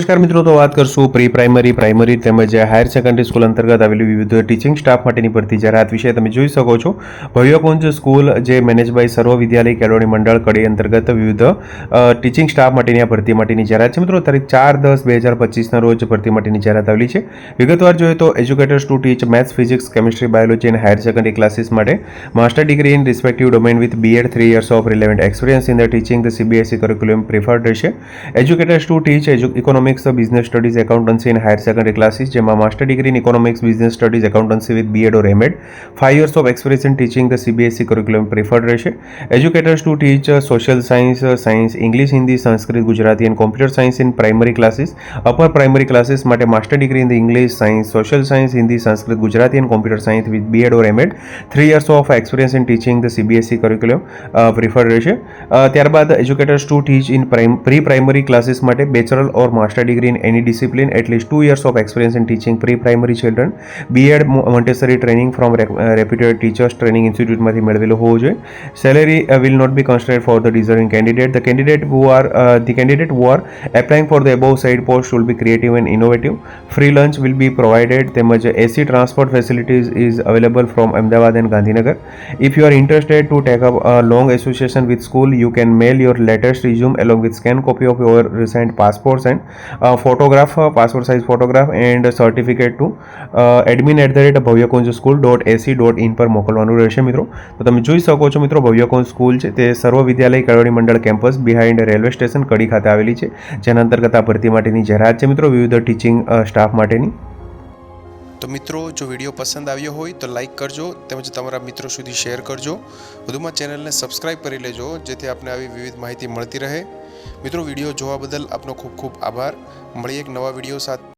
નમસ્કાર મિત્રો તો વાત કરશું પ્રી પ્રાઇમરી પ્રાઇમરી તેમજ હાયર સેકન્ડરી સ્કૂલ અંતર્ગત આવેલી વિવિધ ટીચિંગ સ્ટાફ માટેની ભરતી જાહેરાત વિશે તમે જોઈ શકો છો ભવ્યકુંજ સ્કૂલ જે મેનેજ બાય સર્વ વિદ્યાલય કેળવણી મંડળ કડી અંતર્ગત વિવિધ ટીચિંગ સ્ટાફ માટેની આ ભરતી માટેની જાહેરાત છે મિત્રો તારીખ ચાર દસ બે હજાર પચીસના રોજ ભરતી માટેની જાહેરાત આવેલી છે વિગતવાર જોઈએ તો educators to teach maths physics chemistry biology and higher secondary classes માટે master degree in respective domain with BEd three years of relevant experience in the teaching the CBSE curriculum preferred રહેશે educators to teach economic economics business studies accountancy in higher secondary classes જેમાં master degree in economics business studies accountancy with BEd or MEd five years of experience in teaching the CBSC curriculum preferred રહેશે educators to teach social science science English Hindi Sanskrit Gujarati and computer science in primary classes upper primary classes માટે master degree in English science social science Hindi Sanskrit Gujarati and computer science with BEd or MEd three years of experience in teaching the CBSC curriculum preferred રહેશે uh, ત્યારબાદ educators to teach in pre primary classes માટે bachelor or master degree in any discipline, at least two years of experience in teaching pre-primary children, B.Ed mandatory training from uh, reputed teachers training institute mathi medvelo ho jo. Salary uh, will not be considered for the deserving candidate. The candidate who are uh, the candidate who are applying for the above side post will be creative and innovative. Free lunch will be provided. The major AC transport facilities is available from Ahmedabad and Gandhinagar. If you are interested to take up a long association with school, you can mail your letters resume along with scan copy of your recent passports and photograph passport size photograph and certificate to admin at the rate Bhavyakunj school dot AC dot in પર મોકલવાનું રહેશે મિત્રો તો તમે જોઈ શકો છો મિત્રો ભવ્યકુંજ સ્કૂલ છે તે સર્વ Vidyalaya Kelavani Mandal campus behind railway station Kadi ખાતે આવેલી છે જેના અંતર્ગત આ ભરતી માટેની જાહેરાત છે મિત્રો વિવિધ ટીચિંગ સ્ટાફ uh, માટેની તો મિત્રો જો વિડીયો પસંદ આવ્યો હોય તો લાઇક કરજો તેમજ તમારા મિત્રો સુધી શેર કરજો વધુમાં ચેનલને સબસ્ક્રાઈબ કરી લેજો જેથી આપને આવી વિવિધ માહિતી મળતી રહે મિત્રો વિડીયો જોવા બદલ આપનો ખૂબ ખૂબ આભાર મળીએ એક નવા વિડીયો સાથે